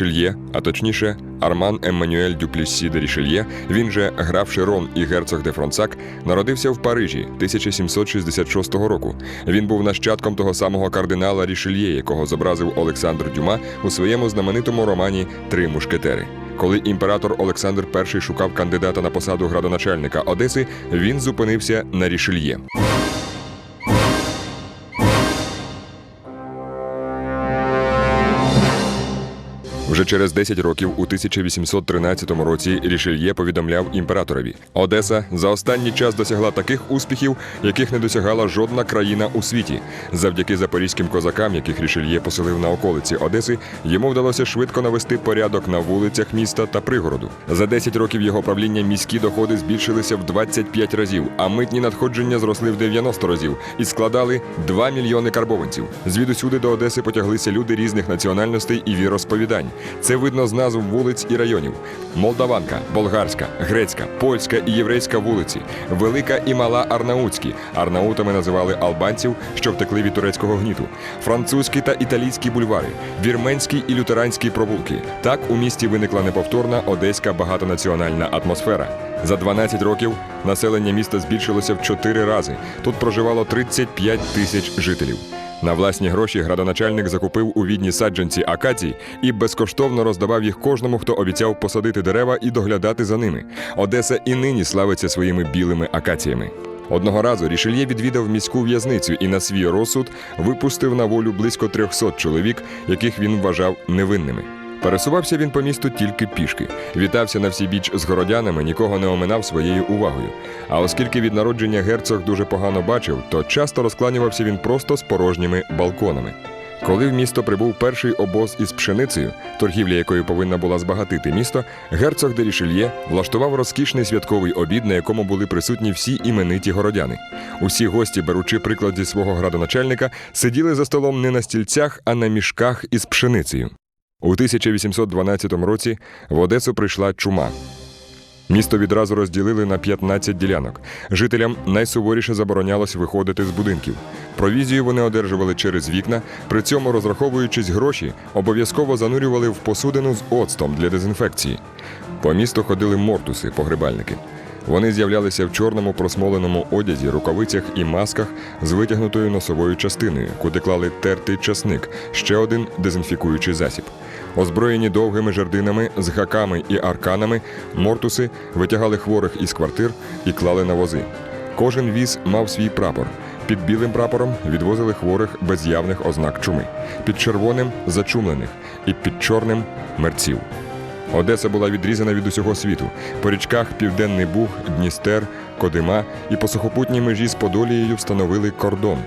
Рішельє, а точніше, Арман Еммануель Дюпліссі де Рішельє, він же граф Широн і герцог де Фронсак, народився в Парижі 1766 року. Він був нащадком того самого кардинала Рішельє, якого зобразив Олександр Дюма у своєму знаменитому романі Три мушкетери. Коли імператор Олександр І шукав кандидата на посаду градоначальника Одеси, він зупинився на Рішельє. Вже через 10 років, у 1813 році, Рішельє повідомляв імператорові: Одеса за останній час досягла таких успіхів, яких не досягала жодна країна у світі. Завдяки запорізьким козакам, яких Рішельє поселив на околиці Одеси, йому вдалося швидко навести порядок на вулицях міста та пригороду. За 10 років його правління міські доходи збільшилися в 25 разів, а митні надходження зросли в 90 разів і складали 2 мільйони карбованців. Звідусюди до Одеси потяглися люди різних національностей і віросповідань. Це видно з назв вулиць і районів: Молдаванка, болгарська, грецька, польська і єврейська вулиці, велика і мала Арнаутські. Арнаутами називали албанців, що втекли від турецького гніту, французькі та італійські бульвари, вірменські і лютеранські провулки. Так у місті виникла неповторна одеська багатонаціональна атмосфера. За 12 років населення міста збільшилося в 4 рази. Тут проживало 35 тисяч жителів. На власні гроші градоначальник закупив у відні саджанці акацій і безкоштовно роздавав їх кожному, хто обіцяв посадити дерева і доглядати за ними. Одеса і нині славиться своїми білими акаціями. Одного разу Рішельє відвідав міську в'язницю і на свій розсуд випустив на волю близько 300 чоловік, яких він вважав невинними. Пересувався він по місту тільки пішки, вітався на всі біч з городянами, нікого не оминав своєю увагою. А оскільки від народження герцог дуже погано бачив, то часто розкланювався він просто з порожніми балконами. Коли в місто прибув перший обоз із пшеницею, торгівля якою повинна була збагатити місто, герцог де Рішельє влаштував розкішний святковий обід, на якому були присутні всі імениті городяни. Усі гості, беручи приклад зі свого градоначальника, сиділи за столом не на стільцях, а на мішках із пшеницею. У 1812 році в Одесу прийшла чума. Місто відразу розділили на 15 ділянок. Жителям найсуворіше заборонялось виходити з будинків. Провізію вони одержували через вікна, при цьому, розраховуючись гроші, обов'язково занурювали в посудину з оцтом для дезінфекції. По місту ходили мортуси, погребальники. Вони з'являлися в чорному просмоленому одязі, рукавицях і масках з витягнутою носовою частиною, куди клали тертий часник, ще один дезінфікуючий засіб. Озброєні довгими жердинами з гаками і арканами, мортуси витягали хворих із квартир і клали на вози. Кожен віз мав свій прапор. Під білим прапором відвозили хворих без явних ознак чуми, під червоним зачумлених і під чорним мерців. Одеса була відрізана від усього світу. По річках Південний Буг, Дністер, Кодима і по сухопутній межі з Подолією встановили кордон.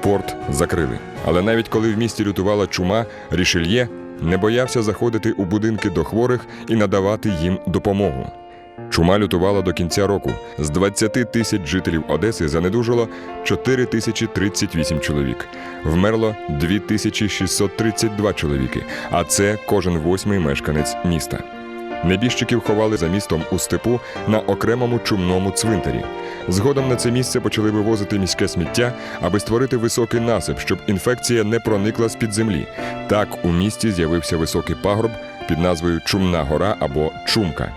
Порт закрили. Але навіть коли в місті лютувала чума, Рішельє не боявся заходити у будинки до хворих і надавати їм допомогу. Чума лютувала до кінця року. З 20 тисяч жителів Одеси занедужало 4038 чоловік. Вмерло 2632 чоловіки, а це кожен восьмий мешканець міста. Небіжчиків ховали за містом у степу на окремому чумному цвинтарі. Згодом на це місце почали вивозити міське сміття, аби створити високий насип, щоб інфекція не проникла з під землі. Так у місті з'явився високий пагорб під назвою Чумна гора або Чумка.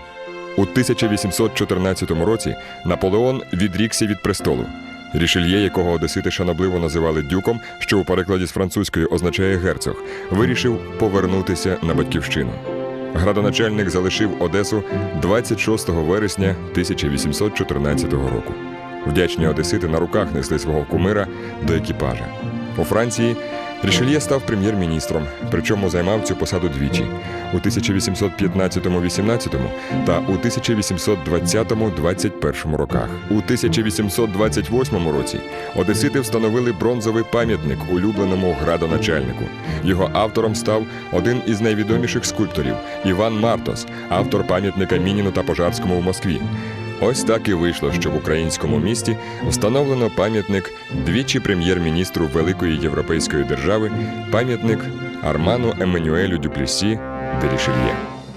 У 1814 році Наполеон відрікся від престолу. Рішельє, якого одесити шанобливо називали дюком, що у перекладі з французької означає герцог, вирішив повернутися на батьківщину. Градоначальник залишив Одесу 26 вересня 1814 року. Вдячні одесити на руках несли свого кумира до екіпажа. У Франції Рішельє став прем'єр-міністром, причому займав цю посаду двічі у 1815-18 та у 1820-21 роках. У 1828 році одесити встановили бронзовий пам'ятник улюбленому градоначальнику. Його автором став один із найвідоміших скульпторів Іван Мартос, автор пам'ятника Мініну та Пожарському в Москві. Ось так і вийшло, що в українському місті встановлено пам'ятник двічі прем'єр-міністру великої європейської держави, пам'ятник Арману Еммануелю Дюплюсі де Рішельє.